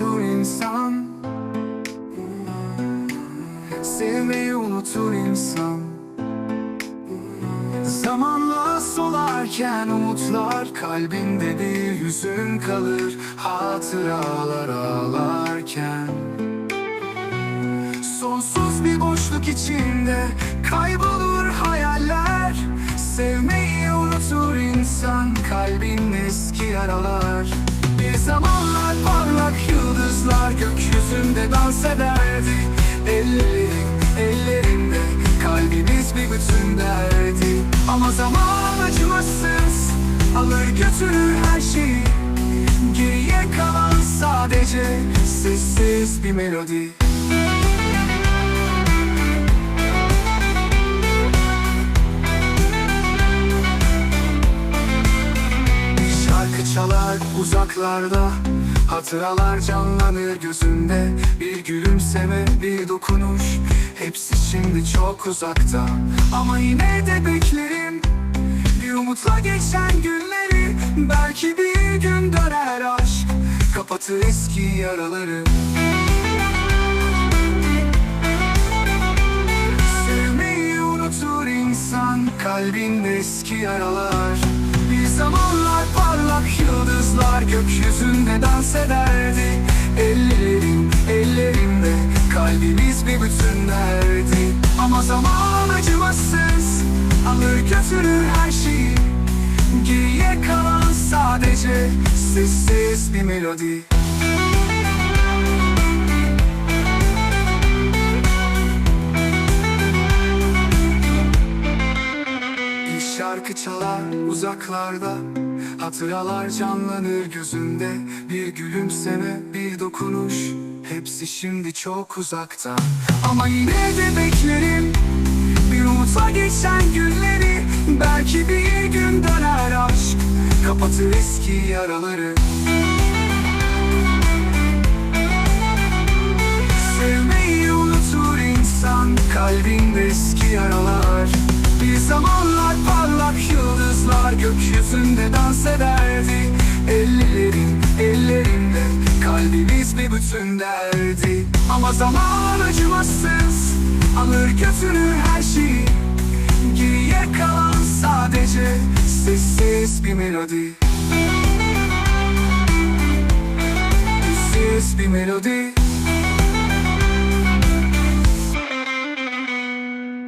unutur insan. Sevmeyi unutur insan. Zamanla solarken umutlar Kalbinde bir hüzün kalır. Hatıralar ağlarken. Sonsuz bir boşluk içinde Kaybolur hayaller. Sevmeyi unutur insan Kalbin eski yaralar. Bir zamanlar var yıldızlar Gökyüzünde dans ederdi. Ellerim ellerinde Kalbimiz bir bütün derdi. Ama zaman acımasız Alır götürür her şeyi. Geriye kalan sadece Sessiz bir melodi. Şarkı çalar uzaklarda Hatıralar canlanır gözünde. Bir gülümseme, bir dokunuş. Hepsi şimdi çok uzakta. Ama yine de beklerim. Bir umutla geçen günleri. Belki bir gün döner aşk. Kapatır eski yaraları. Sevmeyi unutur insan. Kalbin eski yaralar. Bir yıldızlar Gökyüzünde dans ederdi. Ellerim ellerimde Kalbimiz bir bütün derdi. Ama zaman acımasız Alır götürür her şeyi. Geriye kalan sadece Sessiz bir melodi. Şarkı çalar uzaklarda Hatıralar canlanır gözünde. Bir gülümseme, bir dokunuş. Hepsi şimdi çok uzakta. Ama yine de beklerim. Bir umutla geçen günleri. Belki bir gün döner aşk. Kapatır eski yaraları. Sevmeyi unutur insan. Kalbinde eski yaralar. Bir zamanlar yıldızlar Gökyüzünde dans ederdi. Ellerin ellerinde Kalbimiz bir bütün derdi. Ama zaman acımasız Alır götürür her şeyi. Geriye kalan sadece Sessiz bir melodi. Sessiz bir melodi